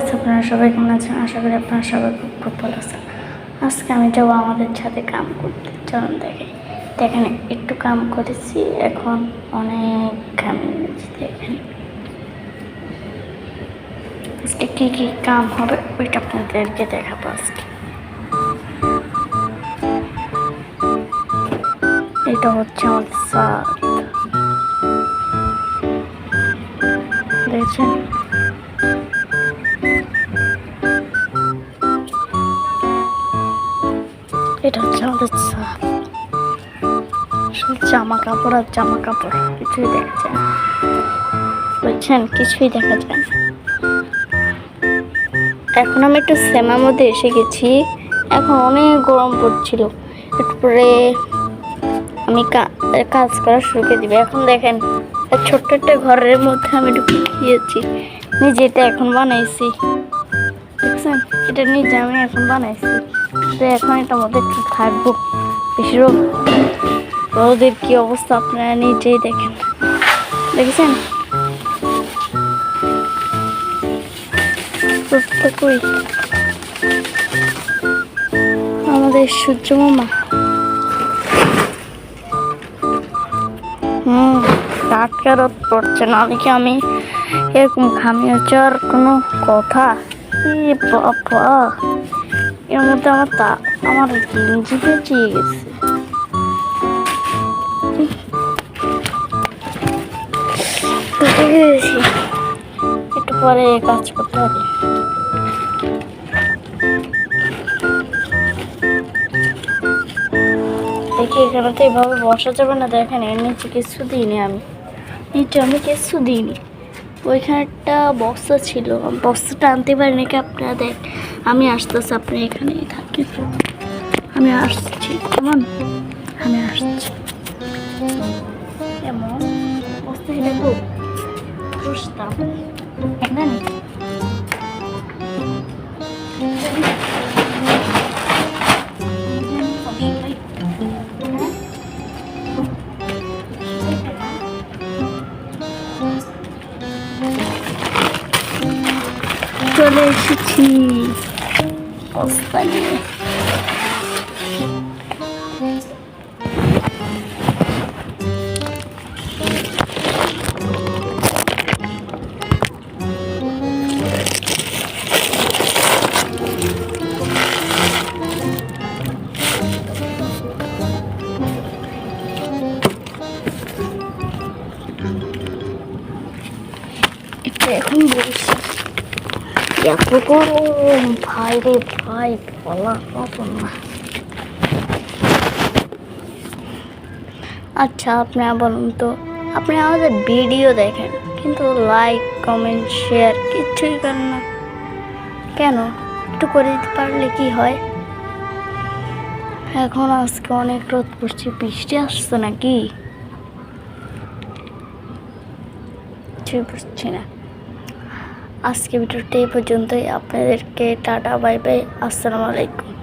Guys আপনারা সবাই কেমন আছেন? আশা করি আপনারা সবাই খুব খুব ভালো আছেন। আজকে আমি যাব আমাদের ছাদে কাম করতে। চলুন দেখে। দেখেন, একটু কাম করেছি এখন অনেক গেছি দেখেন। আজকে কী কী কাম হবে, ওইটা আপনাদেরকে দেখাবো আজকে। এটা হচ্ছে আমাদের দেখছেন? এটা হচ্ছে আমাদের জামা কাপড় আর জামা কাপড় কিছুই দেখা যায় বুঝছেন? কিছুই দেখা যায় না। এখন আমি একটু সেমার মধ্যে এসে গেছি। এখন অনেক গরম পড়ছিল। এরপরে আমি কাজ করা শুরু করে দিবে। এখন দেখেন ছোট্ট একটা ঘরের মধ্যে আমি ঢুকিয়েছি নিজে এটা এখন বানাইছি। দেখছেন এটা নিজে আমি এখন বানাইছি তো এখন এটার মধ্যে একটু থাকব, বেশি কি অবস্থা আপনারা নিজেই দেখেন। দেখেছেন? আমাদের সূর্য মামা। হুম, টাটকা রোদ পড়ছে, না দেখি আমি এরকম ঘামি হচ্ছে আর কোনো কথা বাবা, এর মধ্যে আমার তা, আমার গেঞ্জি বেঁচিয়ে গেছে। একটু পরে কাজ করতে হবে। দেখি এখানে তো এভাবে বসা যাবে না, দেখেন এর নিচে কিছু দিইনি আমি। নিচে আমি কিছু দিইনি। ওইখানে একটা বক্সা ছিল। বক্সটা আনতে পারিনি কি আপনারা দেখ আমি আসতেছি আপনি এখানে থাকি আমি আসছি। কেমন? আমি আসছি। এমন বসতে খুব বসতাম। চলে এসেছি। বস্তা নিয়ে একটু এখন বলছি। এত ভাই রে ভাই বলা আচ্ছা আপনারা বলুন তো। আপনি আমাদের ভিডিও দেখেন, কিন্তু লাইক কমেন্ট শেয়ার কিচ্ছুই করেন না। কেন? একটু করে দিতে পারলে কি হয়? এখন আজকে অনেক রোদ পড়ছে, বৃষ্টি আসছে নাকি? বুঝছি না। আজকে ভিডিওটি এই পর্যন্তই। আপনাদেরকে টাটা বাই বাই আসসালামু আলাইকুম।